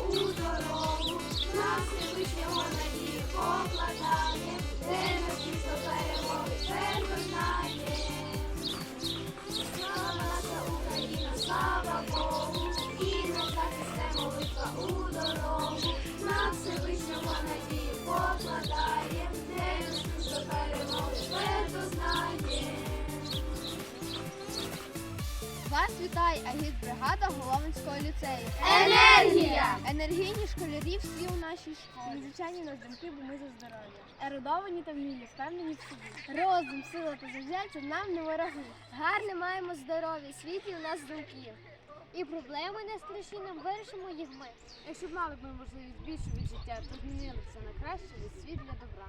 у дорогу, агітбригада Головинського ліцею. Енергія! Енергійні школярі всі у нашій школі. Звичайні нас думки, бо ми за здоров'я. Ерудовані та вмілі, впевнені в собі. Розум, сила та завзяття нам не вороги. Гарне маємо здоров'я, світлі у нас думки. І проблеми не страшні, нам вирішимо їх ми. Якщо б мали б ми можливість більше від життя, то змінили все на краще від світ для добра.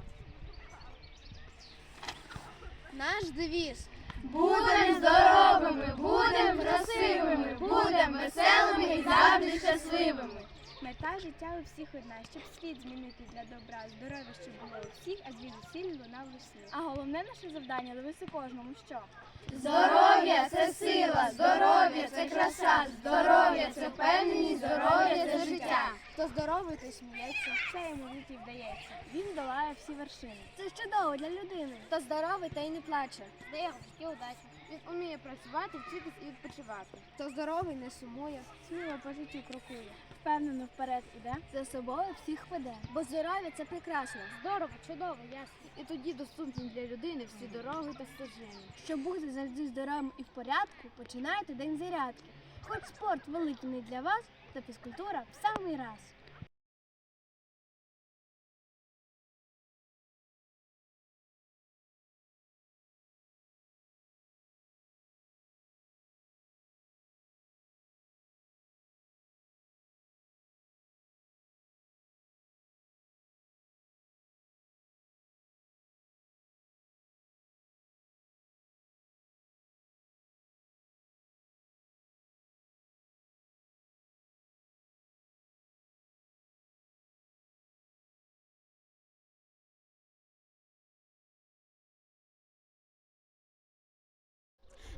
Наш девіз Будем здоровими, будем красивими, будем веселими і завжди щасливими. Мета життя у всіх одна, щоб світ змінити для добра, здоров'я, щоб було у всіх, а звідусіль лунав весни. А головне наше завдання довести кожному, що Здоров'я це сила, здоров'я це краса, здоров'я це впевненість, здоров'я це життя. Хто здоровий, той сміється, все йому в житті вдається. Він долає всі вершини. Це ж чудово для людини. Хто здоровий, той не плаче. Дає житті удачі. він уміє працювати, вчитись і відпочивати. Хто здоровий, не сумує, сміло по життю крокує. Впевнено вперед іде, за собою всіх веде. Бо здоров'я це прекрасно. Здорово, чудово, ясно. І тоді доступні для людини всі дороги та стежини. Щоб бути завжди здоровим і в порядку, починайте день зарядки. Хоч спорт великий не для вас, та фізкультура в самий раз.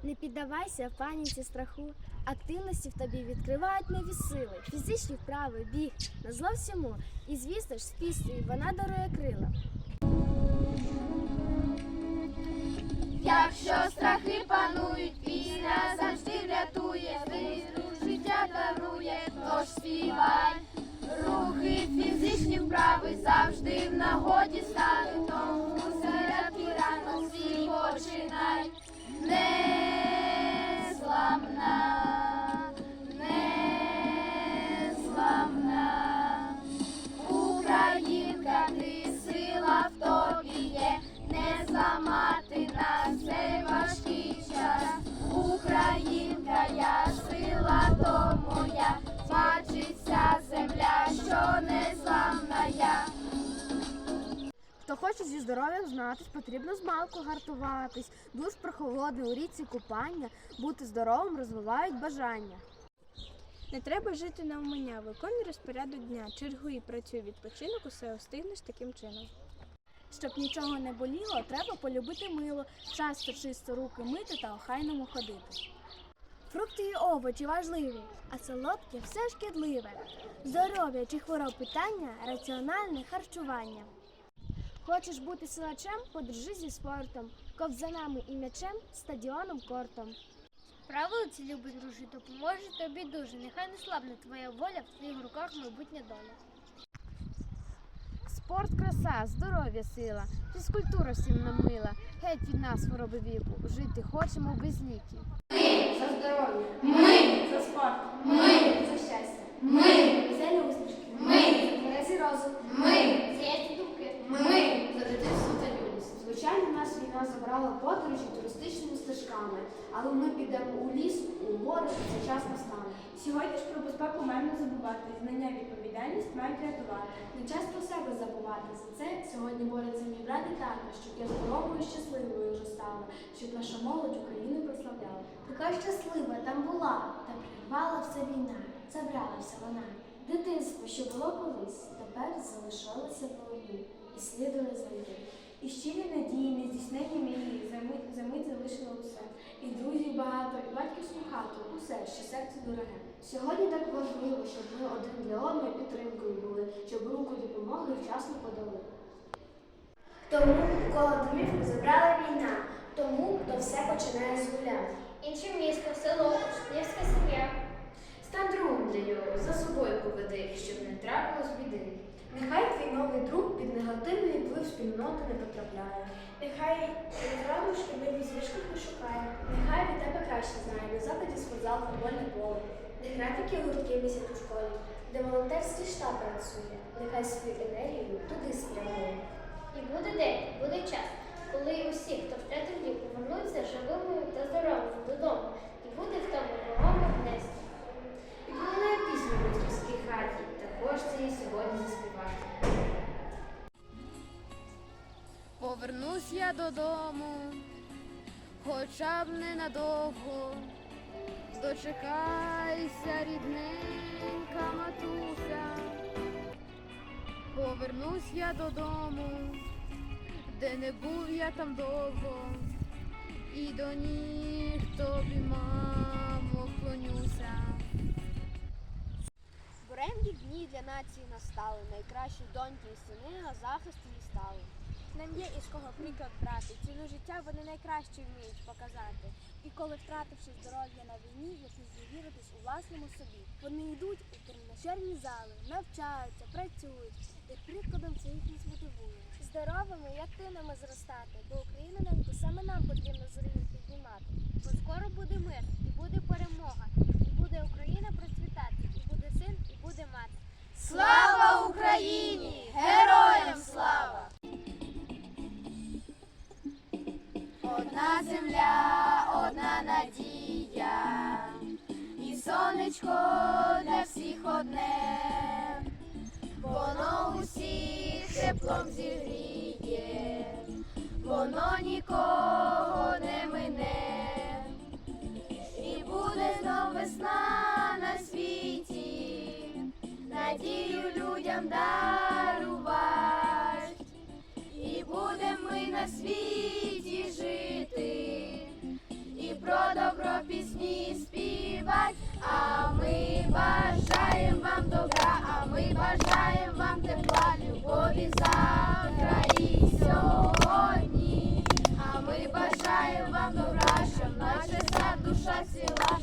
Не піддавайся паніці страху. Активності в тобі відкривають нові сили, фізичні вправи, біг, на зло всьому. І звісно ж, з піснею вона дарує крила. Якщо страхи панують, пісня завжди врятує, силу життя дарує, тож співай. Рухи, фізичні вправи завжди в нагоді стали, тому зарядки рано всі починай. Зі здоров'ям знатись, потрібно змалку гартуватись. Душ прохолодний у річці купання, бути здоровим розвивають бажання. Не треба жити на умання, виконуй розпорядок дня, чергуй працюй відпочинок, усе встигнеш таким чином. Щоб нічого не боліло, треба полюбити мило, часто чисто руки мити та охайному ходити. Фрукти і овочі важливі, а солодке все шкідливе. Здоров'я чи хвороб питання раціональне харчування. Хочеш бути силачем, подружи зі спортом, ковзанами і м'ячем, стадіоном, кортом. Правило ці любить дружи, допоможе тобі дуже. Нехай не слабне твоя воля, в твоїх руках майбутня доля. Спорт, краса, здоров'я, сила, фізкультура всім нам мила. Геть від нас хвороби віку. Жити хочемо без ліків. За здоров'я, Ми, за спорт, ми, за щастя, ми, веселі усмішки, ми, тверезий розум, ми, З'їсти думки. ми, за дитинство та юність. Звичайно, нас забрала подорожі туристичними стежками, але ми підемо у ліс, у гори, це час настане. Сьогодні ж про безпеку маємо не забувати. Знання відповідальність мають рятувати. Не час про себе забувати. За це сьогодні бореться мій брат і тато, щоб я здоровою і щасливою вже стала, щоб наша молодь Україну прославляла. Така щаслива там була, та прирвала все війна, забрала все вона. Дитинство, що було колись, тепер залишилося в війні, і сліду не знайти. І щирі надії, нездійснені мрії, за мить, за мить залишило все. І друзів багато, і батьківську хату, усе, що серцю дороге. Сьогодні так важливо, щоб ми один для одного підтримкою були, щоб руку допомоги вчасно подали. Тому, кого домівку забрала війна, тому, хто все починає з нуля. Інше місто, село, учнівська сім'я. Стань другом для нього, за собою поведи, щоб не трапилось біди. Нехай твій новий друг під негативний вплив спільноти не потрапляє. Нехай розраду шкідливі звички не шукає. Нехай від тебе краще знає, на закладі спортзал, футбольне поле. Де графіки гуртки місяць у школі, де волонтерський штаб працює, нехай свою енергію туди спрямує. І буде день, буде час, коли усі, хто втратив дім, повернуться живими та здоровими додому. І буде в тому кого внести. І пролунає пісню в батьківській хаті, також це і сьогодні заспівати. Повернусь я додому, хоча б ненадовго. Дочекайся, рідненька матуся. Повернусь я додому, де не був я там довго, і до ніг тобі, мамо, клонюся. Буремні дні для нації настали, найкращі доньки і сини на захист її стали. Нам є із кого приклад брати, ціну життя вони найкраще вміють показати. І коли втративши здоров'я на війні, як не звіритись у власному собі. Вони йдуть у тренажерні зали, навчаються, працюють, і прикладом це їх не змотивує. Здоровими і активними зростати, бо Україну неньку саме нам потрібно з руїн піднімати. Бо скоро буде мир, і буде перемога, і буде Україна процвітати, і буде син, і буде мати. Слава Україні! Сонечко для всіх одне, воно усіх теплом зігріє, воно нікого не мине, і буде знов весна на світі, надію людям дарувати. І будем ми на світі Бажаю вам добра, щоб наша душа сіла.